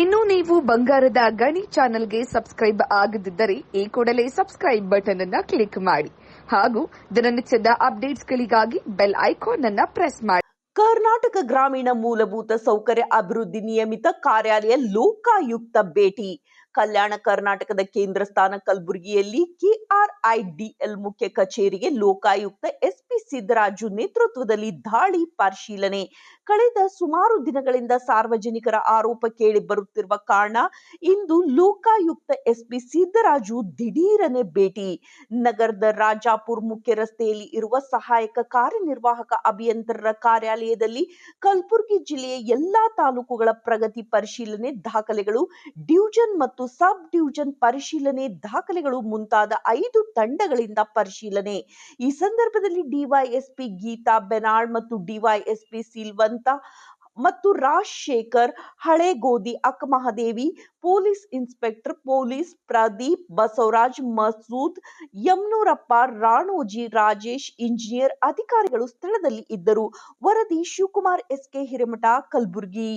ಇನ್ನು ನೀವು ಬಂಗಾರದ ಗಣಿ ಚಾನೆಲ್ಗೆ ಸಬ್ಸ್ಕ್ರೈಬ್ ಆಗದಿದ್ದರೆ ಈ ಕೂಡಲೇ ಸಬ್ಸ್ಕ್ರೈಬ್ ಬಟನ್ ಅನ್ನ ಕ್ಲಿಕ್ ಮಾಡಿ. ಹಾಗೂ ದಿನನಿತ್ಯದ ಅಪ್ಡೇಟ್ಸ್ಗಳಿಗಾಗಿ ಬೆಲ್ ಐಕಾನ್ ಅನ್ನ ಪ್ರೆಸ್ ಮಾಡಿ. ಕರ್ನಾಟಕ ಗ್ರಾಮೀಣ ಮೂಲಭೂತ ಸೌಕರ್ಯ ಅಭಿವೃದ್ಧಿ ನಿಯಮಿತ ಕಾರ್ಯಾಲಯ ಲೋಕಾಯುಕ್ತ ಭೇಟಿ. ಕಲ್ಯಾಣ ಕರ್ನಾಟಕದ ಕೇಂದ್ರ ಸ್ಥಾನ ಕಲಬುರಗಿಯಲ್ಲಿ ಕೆಆರ್ಐಡಿಎಲ್ ಮುಖ್ಯ ಕಚೇರಿಗೆ ಲೋಕಾಯುಕ್ತ ಎಸ್ಪಿ ಸಿದ್ದರಾಜು ನೇತೃತ್ವದಲ್ಲಿ ದಾಳಿ ಪರಿಶೀಲನೆ. ಕಳೆದ ಸುಮಾರು ದಿನಗಳಿಂದ ಸಾರ್ವಜನಿಕರ ಆರೋಪ ಕೇಳಿ ಬರುತ್ತಿರುವ ಕಾರಣ ಇಂದು ಲೋಕಾಯುಕ್ತ ಎಸ್ಪಿ ಸಿದ್ದರಾಜು ದಿಢೀರನೆ ಭೇಟಿ. ನಗರದ ರಾಜಾಪುರ್ ಮುಖ್ಯ ರಸ್ತೆಯಲ್ಲಿ ಇರುವ ಸಹಾಯಕ ಕಾರ್ಯನಿರ್ವಾಹಕ ಅಭಿಯಂತರರ ಕಾರ್ಯಾಲಯದಲ್ಲಿ ಕಲಬುರಗಿ ಜಿಲ್ಲೆಯ ಎಲ್ಲಾ ತಾಲೂಕುಗಳ ಪ್ರಗತಿ ಪರಿಶೀಲನೆ ದಾಖಲೆಗಳು ಡ್ಯೂಜನ್ ಮತ್ತು ಸಬ್ ಡ್ಯೂಜನ್ ಪರಿಶೀಲನೆ ದಾಖಲೆಗಳು ಮುಂತಾದ ಐದು ತಂಡಗಳಿಂದ ಪರಿಶೀಲನೆ. ಈ ಸಂದರ್ಭದಲ್ಲಿ ಡಿವೈಎಸ್ಪಿ ಗೀತಾ ಬೆನಾಳ್ ಮತ್ತು ಡಿವೈಎಸ್ಪಿ ಸಿಲ್ವಂತ ಮತ್ತು Rajashekhar Halegodi Akkamahadevi, police inspector police Pradeep Basavaraj, Masood Yamanurappa Ranoji Rajesh, engineer ಅಧಿಕಾರಿಗಳು ಸ್ಥಳದಲ್ಲಿ ಇದ್ದರು. ವರದಿ ಶಿವಕುಮಾರ್ ಎಸ್ಕೆ ಹಿರೇಮಠ, ಕಲಬುರಗಿ.